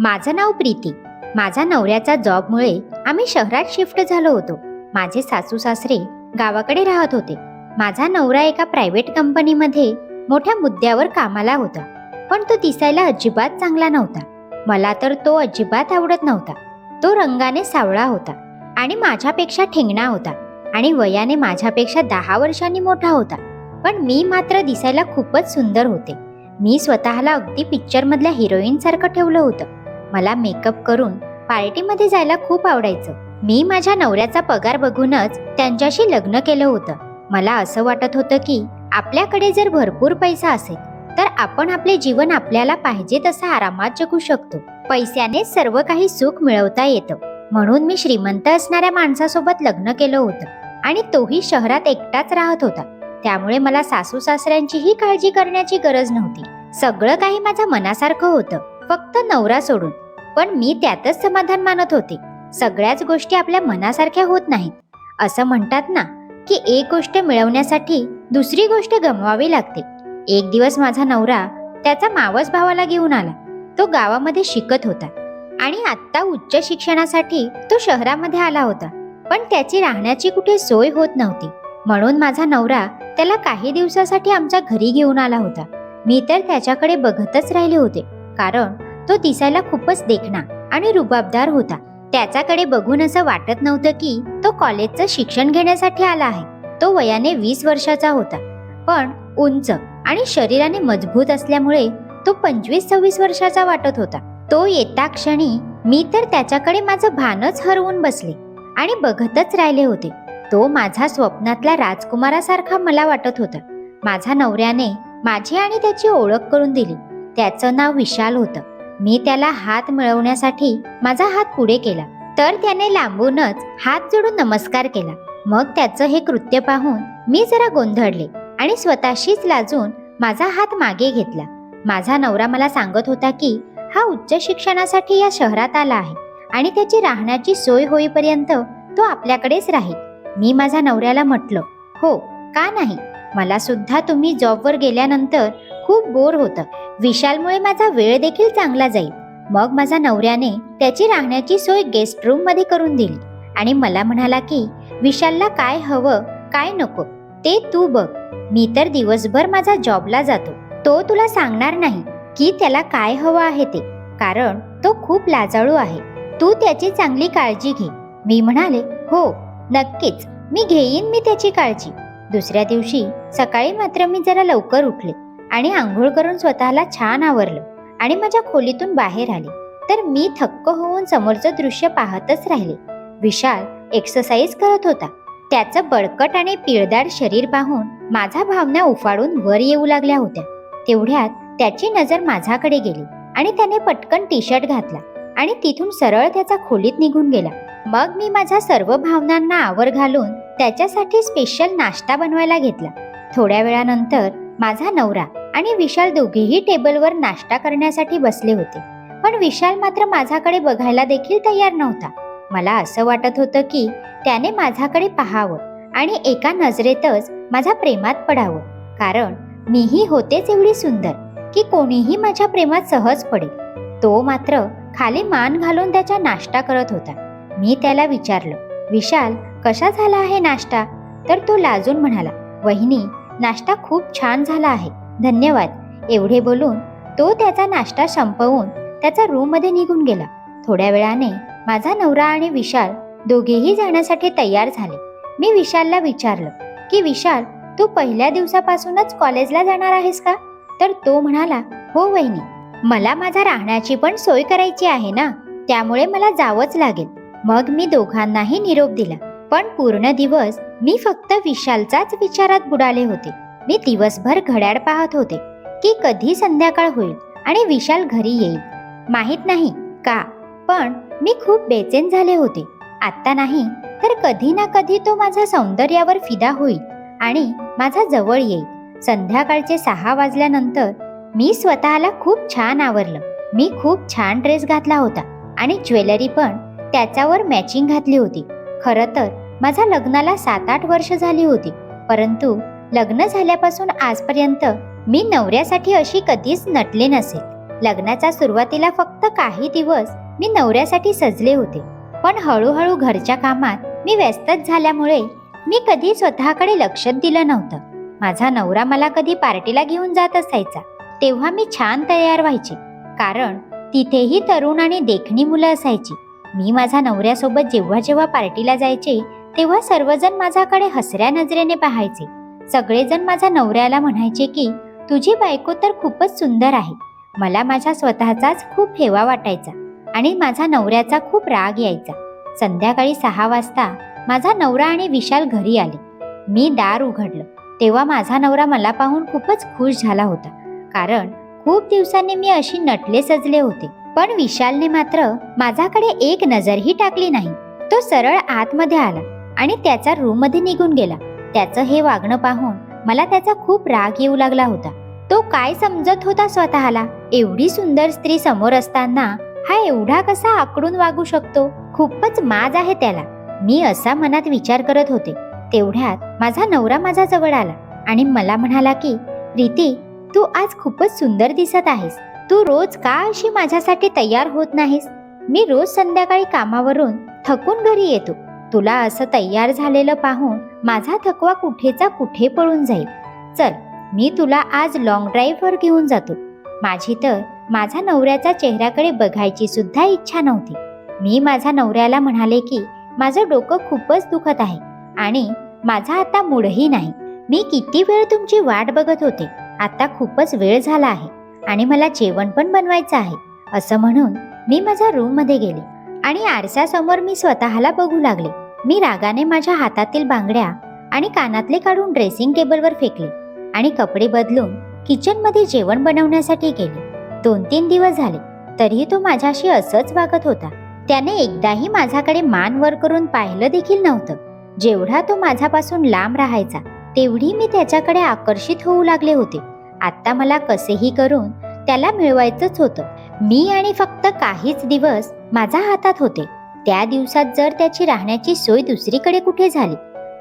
माझं नाव प्रीती. माझा नवऱ्याचा जॉबमुळे आम्ही शहरात शिफ्ट झालो होतो. माझे सासू सासरे गावाकडे राहत होते. माझा नवरा एका प्रायव्हेट कंपनीमध्ये मोठ्या मुद्द्यावर कामाला होता. पण तो दिसायला अजिबात चांगला नव्हता. मला तर तो अजिबात आवडत नव्हता. तो रंगाने सावळा होता आणि माझ्यापेक्षा ठेंगणा होता आणि वयाने माझ्यापेक्षा दहा वर्षांनी मोठा होता. पण मी मात्र दिसायला खूपच सुंदर होते. मी स्वतःला अगदी पिक्चरमधल्या हिरोईनसारखं ठेवलं होतं. मला मेकअप करून पार्टीमध्ये जायला खूप आवडायचं. मी माझ्या नवऱ्याचा पगार बघूनच त्यांच्याशी लग्न केलं होतं. मला असं वाटत होतं की आपल्याकडे जर भरपूर पैसा असेल तर आपण आपले जीवन आपल्याला पाहिजे तसं आरामात जगू शकतो. पैशाने सर्व काही सुख मिळवता येतं. म्हणून मी श्रीमंत असणाऱ्या माणसासोबत लग्न केलं होतं आणि तोही शहरात एकटाच राहत होता. त्यामुळे मला सासू सासऱ्यांचीही काळजी करण्याची गरज नव्हती. सगळं काही माझ्या मनासारखं होतं. फक्त नवरा सोडून. पण मी त्यातच समाधान मानत होते. सगळ्याच गोष्टी आपल्या मनासारख्या होत नाहीत. असं म्हणतात ना की एक गोष्ट मिळवण्यासाठी दुसरी गोष्ट गमवावी लागते. एक दिवस माझा नवरा त्याचा मावस भावाला घेऊन आला. तो गावामध्ये शिकत होता. आणि आत्ता उच्च शिक्षणासाठी तो शहरामध्ये आला होता. पण त्याची राहण्याची कुठे सोय होत नव्हती. म्हणून माझा नवरा त्याला काही दिवसासाठी आमच्या घरी घेऊन आला होता. मी तर त्याच्याकडे बघतच राहिले होते. कारण तो दिसायला खूपच देखणा आणि रुबाबदार होता. त्याच्याकडे बघून असं वाटत नव्हतं की तो कॉलेजचं शिक्षण घेण्यासाठी आला आहे. तो वयाने वीस वर्षाचा होता. पण उंच आणि शरीराने मजबूत असल्यामुळे तो पंचवीस सव्वीस वर्षाचा वाटत होता. तो येता क्षणी मी तर त्याच्याकडे माझं भानच हरवून बसले आणि बघतच राहिले होते. तो माझा स्वप्नातला राजकुमारासारखा मला वाटत होता. माझा नवऱ्याने माझी आणि त्याची ओळख करून दिली. त्याचं नाव विशाल होतं. मी त्याला हात मिळवण्यासाठी माझा हात पुढे केला. तर त्याने लांबूनच हात जोडून नमस्कार केला. मग त्याचं हे कृत्य पाहून मी जरा गोंधळले आणि स्वतःशीच लाजून माझा हात मागे घेतला. माझा नवरा मला सांगत होता की हा उच्च शिक्षणासाठी या शहरात आला आहे आणि त्याची राहण्याची सोय होईपर्यंत तो आपल्याकडेच राहील. मी माझ्या नवऱ्याला म्हटलं हो का नाही? मला सुद्धा तुम्ही जॉबवर गेल्यानंतर खूप बोर होतं. विशालमुळे माझा वेळ देखील चांगला जाईल. मग माझ्या नवऱ्याने त्याची राहण्याची सोय गेस्ट रूममध्ये करून दिली. आणि मला म्हणाला की विशालला काय हवं काय नको ते तू बघ. मी तर दिवसभर माझा जॉबला जातो. तो तुला सांगणार नाही की त्याला काय हवं आहे ते कारण तो खूप लाजाळू आहे. तू त्याची चांगली काळजी घे. मी म्हणाले हो नक्कीच. मी घेईन मी त्याची काळजी. दुसऱ्या दिवशी सकाळी मात्र मी जरा लवकर उठले. आणि आंघोळ करून स्वतःला छान आवरलं आणि माझ्या खोलीतून बाहेर आले. तर मी थक्क होऊन समोरचं दृश्य पाहतच राहिले. विशाल एक्सरसाइज करत होता. त्याचं बळकट आणि पिळदार शरीर पाहून माझ्या भावना उफाडून वर येऊ लागल्या होत्या. तेवढ्यात त्याची नजर माझ्याकडे गेली आणि त्याने पटकन टी शर्ट घातला आणि तिथून सरळ त्याचा खोलीत निघून गेला. मग मी माझ्या सर्व भावनांना आवर घालून त्याच्यासाठी स्पेशल नाश्ता बनवायला घेतला. थोड्या वेळानंतर माझा नवरा आणि विशाल दोघेही टेबलवर नाश्ता करण्यासाठी बसले होते. पण विशाल मात्र माझ्याकडे बघायला देखील तयार नव्हता. मला असं वाटत होतं की त्याने माझ्याकडे पाहावं आणि एका नजरेतच माझ्या प्रेमात पडावं. कारण मीही होतेच एवढी सुंदर की कोणीही माझ्या प्रेमात सहज पडेल. तो मात्र खाली मान घालून त्याचा नाश्ता करत होता. मी त्याला विचारलं विशाल कसा झाला आहे नाश्ता? तर तो लाजून म्हणाला वहिनी नाश्ता खूप छान झाला आहे. धन्यवाद. एवढे बोलून तो त्याचा नाश्ता संपवून त्याचा रूममध्ये निघून गेला. थोड्या वेळाने माझा नवरा आणि विशाल दोघेही जाण्यासाठी तयार झाले. मी विशालला विचारलं की विशाल तू पहिल्या दिवसापासूनच कॉलेजला जाणार आहेस का? तर तो म्हणाला हो वहिनी मला माझा राहण्याची पण सोय करायची आहे ना त्यामुळे मला जावंच लागेल. मग मी दोघांनाही निरोप दिला. पण पूर्ण दिवस मी फक्त विशालचाच विचारात बुडाले होते. मी दिवसभर घड्याळ पाहत होते की कधी संध्याकाळ होईल आणि विशाल घरी येईल. माहीत नाही का पण मी खूप बेचैन झाले होते. आत्ता नाही तर कधी ना कधी तो माझ्या सौंदर्यावर फिदा होईल आणि माझा जवळ येईल. संध्याकाळचे सहा वाजल्यानंतर मी स्वतःला खूप छान आवरलं. मी खूप छान ड्रेस घातला होता आणि ज्वेलरी पण त्याच्यावर मॅचिंग घातली होती. खरं तर माझ्या लग्नाला सात आठ वर्ष झाली होती परंतु लग्न झाल्यापासून आजपर्यंत मी नवऱ्यासाठी अशी कधीच नटले नसेल लग्नाच्या सुरुवातीला फक्त काही दिवस मी नवऱ्यासाठी सजले होते. पण हळूहळू घरच्या कामात मी व्यस्तच झाल्यामुळे मी कधी स्वतःकडे लक्ष दिलं नव्हतं. माझा नवरा मला कधी पार्टीला घेऊन जात असायचा. तेव्हा मी छान तयार व्हायचे. कारण तिथेही तरुण आणि देखणी मुलं असायची. मी माझ्या नवऱ्यासोबत जेव्हा जेव्हा पार्टीला जायचे तेव्हा सर्वजण माझ्याकडे हसऱ्या नजरेने पाहायचे. सगळेजण माझ्या नवऱ्याला म्हणायचे की तुझी बायको तर खूपच सुंदर आहे. मला माझ्या स्वतःचाच खूप हेवा वाटायचा आणि माझा नवऱ्याचा खूप राग यायचा. संध्याकाळी सहा वाजता माझा नवरा आणि विशाल घरी आले. मी दार उघडलं. तेव्हा माझा नवरा मला पाहून खूपच खुश झाला होता. कारण खूप दिवसांनी मी अशी नटले सजले होते. पण विशालने मात्र माझ्याकडे एक नजरही टाकली नाही. तो सरळ आतमध्ये आला आणि त्याचा रूममध्ये निघून गेला. त्याचं हे वागणं पाहून मला त्याचा खूप राग येऊ लागला होता. तो काय समजत होता स्वतःला? एवढी सुंदर स्त्री समोर असताना हा एवढा कसा आकडून वागू शकतो? खूपच माज आहे त्याला. मी असा मनात विचार करत होते. तेवढ्यात माझा नवरा माझा जवळ आला आणि मला म्हणाला की प्रीती तू आज खूपच सुंदर दिसत आहेस. तू रोज का अशी माझ्यासाठी तयार होत नाहीस? मी रोज संध्याकाळी कामावरून थकून घरी येतो. तुला असं तयार झालेलं पाहून माझा थकवा कुठेचा कुठे पळून जाईल? चल मी तुला आज लॉंग ड्राईव्हवर घेऊन जातो. माझी तर माझा नवऱ्याच्या चेहऱ्याकडे बघायची सुद्धा इच्छा नव्हती. मी माझ्या नवऱ्याला म्हणाले की माझं डोकं खूपच दुखत आहे आणि माझा आता मूडही नाही. मी किती वेळ तुमची वाट बघत होते. आता खूपच वेळ झाला आहे आणि मला जेवण पण बनवायचं आहे. असं म्हणून मी माझ्या रूममध्ये गेले. आणि आरशासमोर मी स्वतःला बघू लागले. मी रागाने माझ्या हातातील बांगड्या आणि कानातले काढून ड्रेसिंग टेबलवर फेकले आणि कपडे बदलून किचनमध्ये जेवण बनवण्यासाठी गेले. दोन तीन दिवस झाले तरीही तो माझ्याशी असंच वागत होता. त्याने एकदाही माझ्याकडे मान वर करून पाहिलं देखील नव्हतं. जेवढा तो माझ्यापासून लांब राहायचा तेवढी मी त्याच्याकडे आकर्षित होऊ लागले होते. आत्ता मला कसेही करून त्याला मिळवायचंच होतं. मी आणि फक्त काहीच दिवस माझ्या हातात होते. त्या दिवसात जर त्याची राहण्याची सोय दुसरीकडे कुठे झाली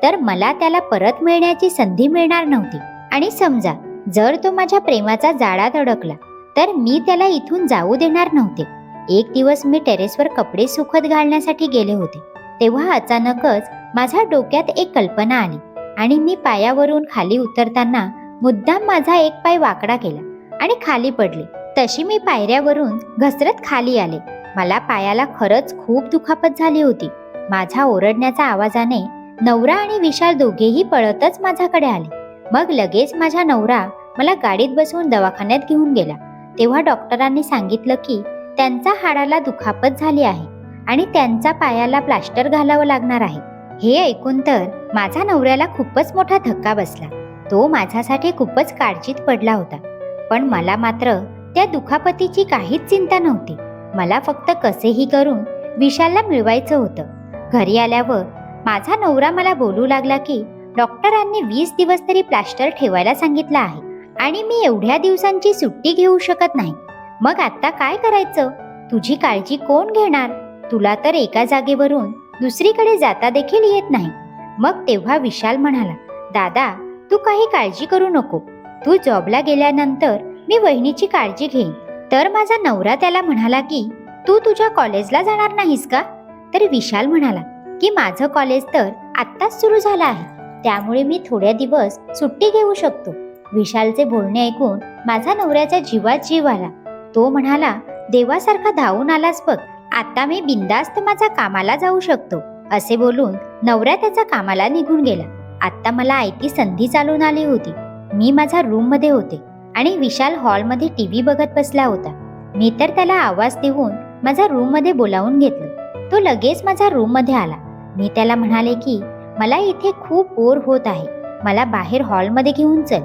तर मला त्याला परत मिळण्याची संधी मिळणार नव्हती. आणि समजा जर तो माझ्या प्रेमाचा जाळात अडकला तर मी त्याला इथून जाऊ देणार नव्हते. एक दिवस मी टेरेसवर कपडे सुखत घालण्यासाठी गेले होते. तेव्हा अचानकच माझ्या डोक्यात एक कल्पना आली आणि मी पायावरून खाली उतरताना मुद्दाम माझा एक पाय वाकडा केला आणि खाली पडले. तशी मी पायऱ्यावरून घसरत खाली आले. मला पायाला खरंच खूप दुखापत झाली होती. माझ्या ओरडण्याच्या आवाजाने नवरा आणि विशाल दोघेही पळतच माझ्याकडे आले. मग लगेच माझा नवरा मला गाडीत बसवून दवाखान्यात घेऊन गेला. तेव्हा डॉक्टरांनी सांगितलं की त्यांचा हाडाला दुखापत झाली आहे आणि त्यांचा पायाला प्लास्टर घालावं लागणार आहे. हे ऐकून तर माझा नवऱ्याला खूपच मोठा धक्का बसला. तो माझ्यासाठी खूपच काळजीत पडला होता. पण मला मात्र त्या दुखापतीची काहीच चिंता नव्हती. मला फक्त कसेही करून विशालला मिळवायचं होतं. घरी आल्यावर माझा नवरा मला बोलू लागला की डॉक्टरांनी वीस दिवस तरी प्लास्टर ठेवायला सांगितलं आहे आणि मी एवढ्या दिवसांची सुट्टी घेऊ शकत नाही. मग आता काय करायचं? तुझी काळजी कोण घेणार? तुला तर एका जागेवरून दुसरीकडे जाता देखील येत नाही. मग तेव्हा विशाल म्हणाला दादा तू काही काळजी करू नको. तू जॉबला गेल्यानंतर मी वहिनीची काळजी घेईन. तर माझा नवरा त्याला म्हणाला की तू तुझ्या कॉलेजला जाणार नाहीस का? तर विशाल म्हणाला की माझं कॉलेज तर आत्ताच सुरू झालं आहे. त्यामुळे मी थोड्या दिवस सुट्टी घेऊ शकतो. विशालचे बोलणे ऐकून माझा नवऱ्याच्या जीवात जीव आला. तो म्हणाला देवासारखा धावून आलास बघ. आता मी बिंदास्त माझ्या कामाला जाऊ शकतो. असे बोलून नवरा त्याचा कामाला निघून गेला. आता मला आयती संधी चालून आली होती. मी माझ्या रूममध्ये होते. आणि विशाल हॉलमध्ये टी व्ही बघत बसला होता. मी तर त्याला आवाज देऊन माझ्या रूममध्ये बोलावून घेतलं. तो लगेच माझ्या रूममध्ये आला. मी त्याला म्हणाले की मला इथे खूप बोर होत आहे. मला बाहेर हॉलमध्ये घेऊन चल.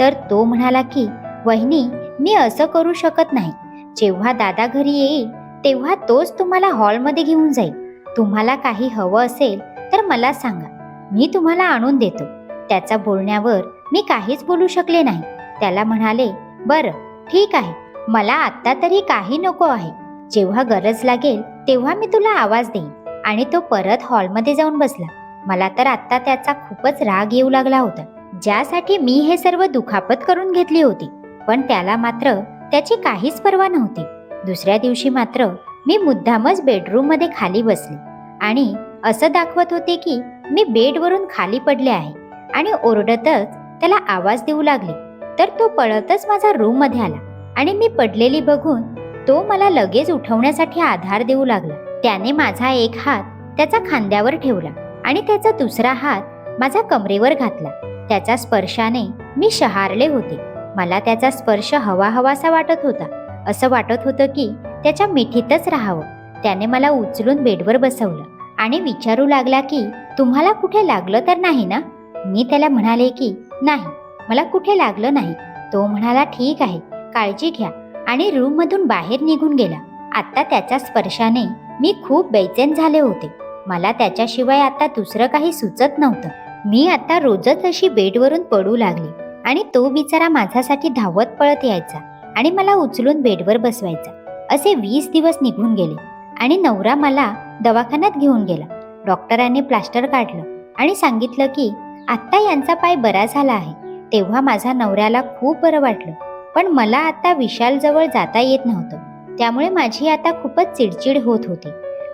तर तो म्हणाला की वहिनी मी असं करू शकत नाही. जेव्हा दादा घरी येईल तेव्हा तोच तुम्हाला हॉलमध्ये घेऊन जाईल. तुम्हाला काही हवं असेल तर मला सांगा. मी तुम्हाला आणून देतो. त्याचा बोलण्यावर मी काहीच बोलू शकले नाही. त्याला म्हणाले बरं ठीक आहे. मला आत्ता तरी काही नको आहे. जेव्हा गरज लागेल तेव्हा मी तुला आवाज देईन. आणि तो परत हॉलमध्ये जाऊन बसला. मला तर आत्ता त्याचा खूपच राग येऊ लागला होता ज्यासाठी मी हे सर्व दुखापत करून घेतली होती. पण त्याला मात्र त्याची काहीच पर्वा नव्हती. दुसऱ्या दिवशी मात्र मी मुद्दामच बेडरूममध्ये खाली बसले आणि असं दाखवत होते की मी बेडवरून खाली पडले आहे आणि ओरडतच त्याला आवाज देऊ लागले. तर तो पळतच माझा रूममध्ये आला आणि मी पडलेली बघून तो मला लगेच उठवण्यासाठी आधार देऊ लागला. त्याने माझा एक हात त्याचा खांद्यावर ठेवला आणि त्याचा दुसरा हात माझा कमरेवर घातला. त्याच्या स्पर्शाने मी शहारले होते. मला त्याचा स्पर्श हवा हवासा वाटत होता. असं वाटत होतं की त्याच्या मिठीतच राहावं. त्याने मला उचलून बेडवर बसवलं आणि विचारू लागला की तुम्हाला कुठे लागलं तर नाही ना? मी त्याला म्हणाले की नाही. मला कुठे लागलं नाही. तो म्हणाला ठीक आहे काळजी घ्या. आणि रूममधून बाहेर निघून गेला. आत्ता त्याच्या स्पर्शाने मी खूप बेचैन झाले होते. मला त्याच्याशिवाय आता दुसरं काही सुचत नव्हतं. मी आता रोजच अशी बेडवरून पडू लागली आणि तो बिचारा माझ्यासाठी धावत पळत यायचा आणि मला उचलून बेडवर बसवायचा. असे वीस दिवस निघून गेले आणि नवरा मला दवाखान्यात घेऊन गेला. डॉक्टरांनी प्लास्टर काढलं आणि सांगितलं की आत्ता यांचा पाय बरा झाला आहे. तेव्हा माझ्या नवऱ्याला खूप बरं वाटलं. पण मला आता विशालजवळ जाता येत नव्हतं. त्यामुळे माझी आता खूपच चिडचिड होत होती.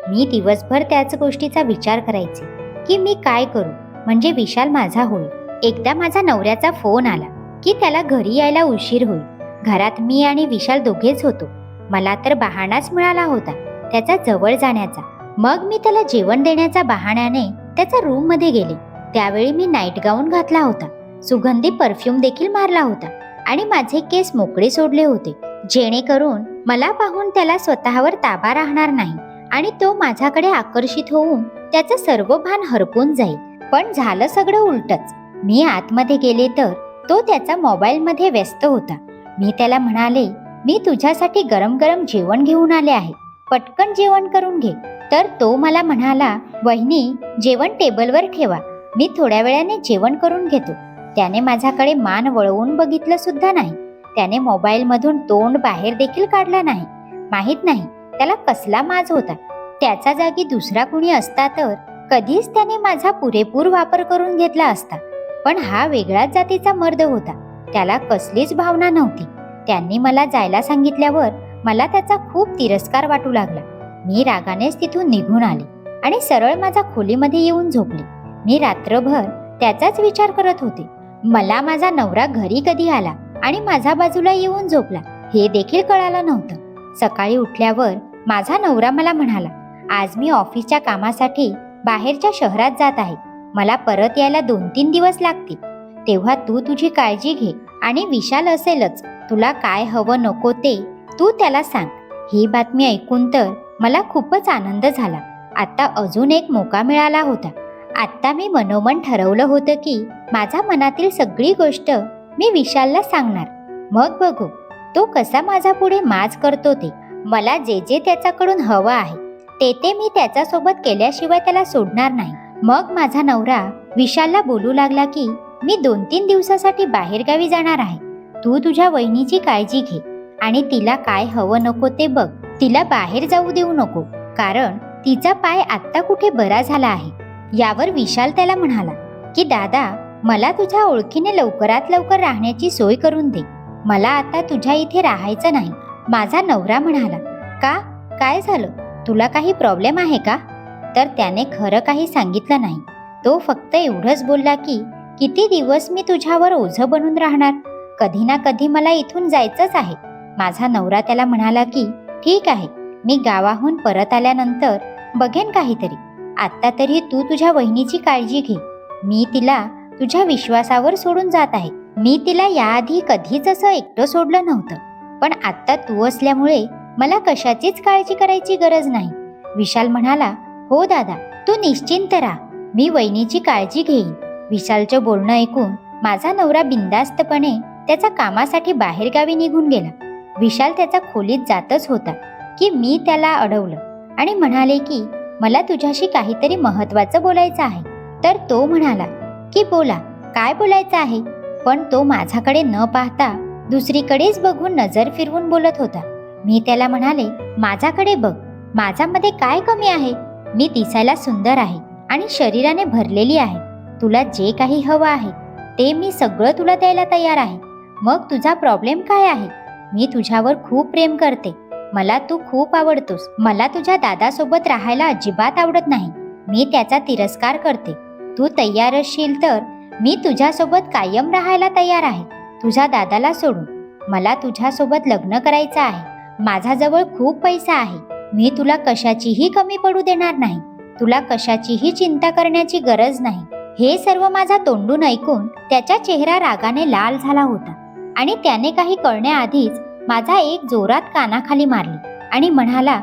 मी दिवसभर त्याच गोष्टीचा विचार करायचे की मी काय करू? म्हणजे विशाल माझा होईल. एकदा माझा नवऱ्याचा फोन आला की त्याला घरी यायला उशीर होईल. घरात मी आणि विशाल दोघेच होतो. मला तर बहाणाच मिळाला होता त्याचा जवळ जाण्याचा. मग मी त्याला जेवण देण्याच्या बहाण्याने त्याच्या रूममध्ये गेले. त्यावेळी मी नाईट गाऊन घातला होता. सुगंधी परफ्यूम देखील मारला होता आणि माझे केस मोकळे सोडले होते. जेणेकरून मला पाहून त्याला स्वतःवर ताबा राहणार नाही आणि तो माझ्याकडे आकर्षित होऊन त्याचं सर्व भान हरपून जाईल. पण झालं सगळं उलटच. मी आतमध्ये गेले तर तो त्याचा मोबाईल मध्ये व्यस्त होता. मी त्याला म्हणाले मी तुझ्यासाठी गरम गरम जेवण घेऊन आले आहे. पटकन जेवण करून घे. तर तो मला म्हणाला वहिनी जेवण टेबलवर ठेवा. मी थोड्या वेळाने जेवण करून घेतो. त्याने माझ्याकडे मान वळवून बघितलं सुद्धा नाही. त्याने मोबाईलमधून तोंड बाहेर देखील काढला नाही. माहीत नाही त्याला कसला माज होता. त्याच्या जागी दुसरा कुणी असता तर कधीच त्याने माझा पुरेपूर वापर करून घेतला असता. पण हा वेगळ्याच जातीचा मर्द होता. त्याला कसलीच भावना नव्हती. त्यांनी मला जायला सांगितल्यावर मला त्याचा खूप तिरस्कार वाटू लागला. मी रागानेच तिथून निघून आले आणि सरळ माझ्या खोलीमध्ये येऊन झोपले. मी रात्रभर त्याचाच विचार करत होते. मला माझा नवरा घरी कधी आला आणि माझ्या बाजूला येऊन झोपला हे देखील कळालं नव्हतं. सकाळी उठल्यावर माझा नवरा मला म्हणाला आज मी ऑफिसच्या कामासाठी बाहेरच्या शहरात जात आहे. मला परत यायला दोन तीन दिवस लागतील. तेव्हा तू तुझी काळजी घे आणि विशाल असेलच. तुला काय हवं नको ते तू त्याला सांग. ही बातमी ऐकून तर मला खूपच आनंद झाला. आता अजून एक मोका मिळाला होता. आत्ता मी मनोमन ठरवलं होतं की माझ्या मनातील सगळी गोष्ट मी विशालला सांगणार. मग बघू तो कसा माझा पुढे माज करतो ते. मला जे जे त्याच्याकडून हवं आहे ते ते मी त्याच्यासोबत केल्याशिवाय त्याला सोडणार नाही. मग माझा नवरा विशालला बोलू लागला की मी दोन तीन दिवसासाठी बाहेरगावी जाणार आहे. तू तुझ्या वहिनीची काळजी घे आणि तिला काय हवं नको ते बघ. तिला बाहेर जाऊ देऊ नको कारण तिचा पाय आत्ता कुठे बरा झाला आहे. यावर विशाल त्याला म्हणाला की दादा मला तुझ्या ओळखीने लवकरात लवकर राहण्याची सोय करून दे. मला आता तुझ्या इथे राहायचं नाही. माझा नवरा म्हणाला का? काय झालं? तुला काही प्रॉब्लेम आहे का? तर त्याने खरं काही सांगितलं नाही. तो फक्त एवढंच बोलला की किती दिवस मी तुझ्यावर ओझं बनून राहणार? कधी ना कधी मला इथून जायचंच आहे. माझा नवरा त्याला म्हणाला की ठीक आहे मी गावाहून परत आल्यानंतर बघेन काहीतरी. आत्ता तरी तू तुझ्या वहिनीची काळजी घे. मी तिला तुझ्या विश्वासावर सोडून जात आहे. मी तिला याआधी कधीच असं एकटं सोडलं नव्हतं. पण आत्ता तू असल्यामुळे मला कशाचीच काळजी करायची गरज नाही. विशाल म्हणाला हो दादा तू निश्चिंत राहा. मी वहिनीची काळजी घेईन. विशालचं बोलणं ऐकून माझा नवरा बिंदास्तपणे त्याच्या कामासाठी बाहेरगावी निघून गेला. विशाल त्याच्या खोलीत जातच होता की मी त्याला अडवलं. आणि म्हणाले की मला तुझ्याशी काहीतरी महत्वाचं बोलायचं आहे. तर तो म्हणाला की बोला काय बोलायचं आहे? पण तो माझ्याकडे न पाहता दुसरीकडेच बघून नजर फिरवून बोलत होता. मी त्याला म्हणाले माझ्याकडे बघ माझ्यामध्ये काय कमी आहे? मी दिसायला सुंदर आहे आणि शरीराने भरलेली आहे. तुला जे काही हवं आहे ते मी सगळं तुला द्यायला तयार आहे. मग तुझा प्रॉब्लेम काय आहे? मी तुझ्यावर खूप प्रेम करते. मला तू खूप आवडतोस. मला तुझ्या दादासोबत राहायला अजिबात आवडत नाही. मी त्याचा तिरस्कार करते. तू तयार असशील तर मी तुझ्यासोबत कायम राहायला तयार आहे. तुझ्या दादाला सोडून. मला तुझ्यासोबत लग्न करायचं आहे. माझ्याजवळ खूप पैसा आहे. मी तुला कशाचीही कमी पडू देणार नाही. तुला कशाचीही चिंता करण्याची गरज नाही. हे सर्व माझा तोंडून ऐकून त्याचा चेहरा रागाने लाल झाला होता. आणि त्याने काही कळण्याआधीच माझा एक जोरात कानाखाली मारली आणि म्हणाला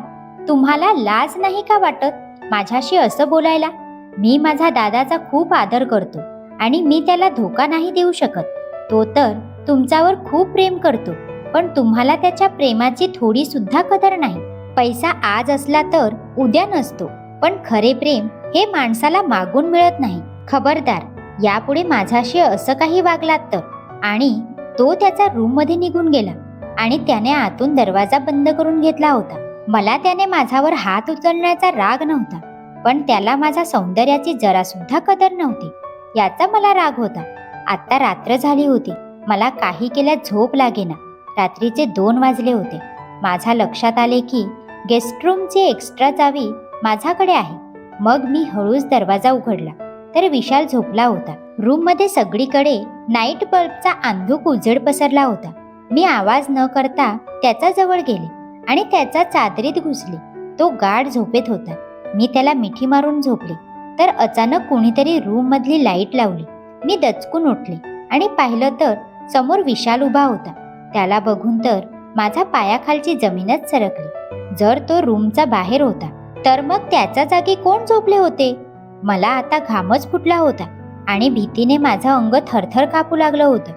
तुम्हाला लाज नाही का वाटत माझ्याशी असं बोलायला? मी माझा दादाचा खूप आदर करतो आणि मी त्याला धोका नाही देऊ शकत. तो तर तुमच्यावर खूप प्रेम करतो पण तुम्हाला त्याच्या प्रेमाची थोडी सुद्धा कदर नाही. पैसा आज असला तर उद्या नसतो पण खरे प्रेम हे माणसाला मागून मिळत नाही. खबरदार यापुढे माझ्याशी असं काही वागलात तर. आणि तो त्याचा रूममध्ये निघून गेला. आणि त्याने आतून दरवाजा बंद करून घेतला होता. मला त्याने माझ्यावर हात उचलण्याचा राग नव्हता पण त्याला माझ्या सौंदर्याची जरा सुद्धा कदर नव्हती. याचा मला राग होता. आता रात्र झाली होती. मला काही केल्या झोप लागेना. रात्रीचे दोन वाजले होते. माझ्या लक्षात आले की गेस्ट रूमची एक्स्ट्रा चावी माझ्याकडे आहे. मग मी हळूच दरवाजा उघडला. तर विशाल झोपला होता. रूममध्ये सगळीकडे नाईट बल्बचा अंधूक उजेड पसरला होता. मी आवाज न करता त्याचा जवळ गेले आणि त्याच्या चादरीत घुसले. तो गाढ झोपेत होता. मी त्याला मिठी मारून झोपले. तर अचानक कोणीतरी रूम मधली लाइट लावली. मी दचकून उठले आणि पाहिलं तर समोर विशाल उभा होता. त्याला बघून तर माझा पायाखालची जमीनच सरकली. जर तो रूमचा बाहेर होता तर मग त्याच्या जागी कोण झोपले होते? मला आता घामच फुटला होता आणि भीतीने माझं अंग थरथर कापू लागलं होतं.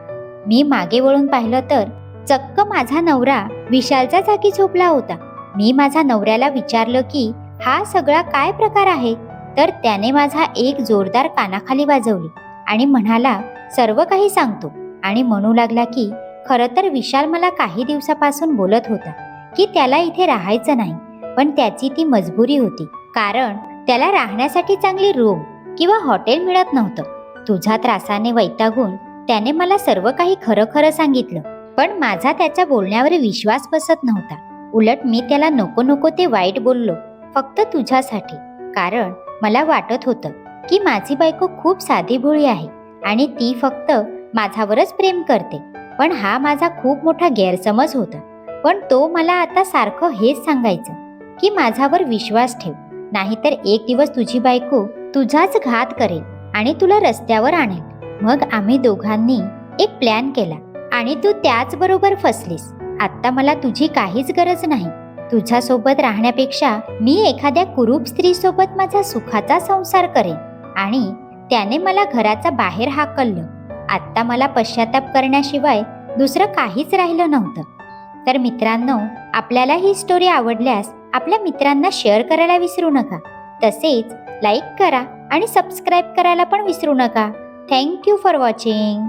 मी मागे वळून पाहिलं तर चक्क माझा नवरा विशालचा जागी झोपला होता. मी माझा नवऱ्याला विचारलं की हा सगळा काय प्रकार आहे? तर त्याने माझा एक जोरदार कानाखाली वाजवली आणि म्हणाला सर्व काही सांगतो. आणि म्हणू लागला की खरं तर विशाल मला काही दिवसापासून बोलत होता की त्याला इथे राहायचं नाही पण त्याची ती मजबुरी होती कारण त्याला राहण्यासाठी चांगली रूम किंवा हॉटेल मिळत नव्हतं. तुझ्या त्रासाने वैतागून त्याने मला सर्व काही खरं खरं सांगितलं. पण माझा त्याच्या बोलण्यावर विश्वास बसत नव्हता. उलट मी त्याला नको नको ते वाईट बोललो फक्त तुझ्यासाठी. कारण मला वाटत होतं की माझी बायको खूप साधी भोळी आहे आणि ती फक्त माझ्यावरच प्रेम करते. पण हा माझा खूप मोठा गैरसमज होता. पण तो मला आता सारखं हेच सांगायचं की माझ्यावर विश्वास ठेव नाहीतर एक दिवस तुझी बायको तुझाच घात करेल आणि तुला रस्त्यावर आणेल. मग आम्ही दोघांनी एक प्लॅन केला. आणि तू त्याचबरोबर फसलीस. आत्ता मला तुझी काहीच गरज नाही. तुझ्यासोबत राहण्यापेक्षा मी एखाद्या कुरूप स्त्रीसोबत माझा सुखाचा संसार करेन. आणि त्याने मला घराचा बाहेर हाकललं. आत्ता मला पश्चाताप करण्याशिवाय दुसरं काहीच राहिलं नव्हतं. तर मित्रांनो आपल्याला ही स्टोरी आवडल्यास आपल्या मित्रांना शेअर करायला विसरू नका. तसेच लाईक करा आणि सबस्क्राईब करायला पण विसरू नका. Thank you for watching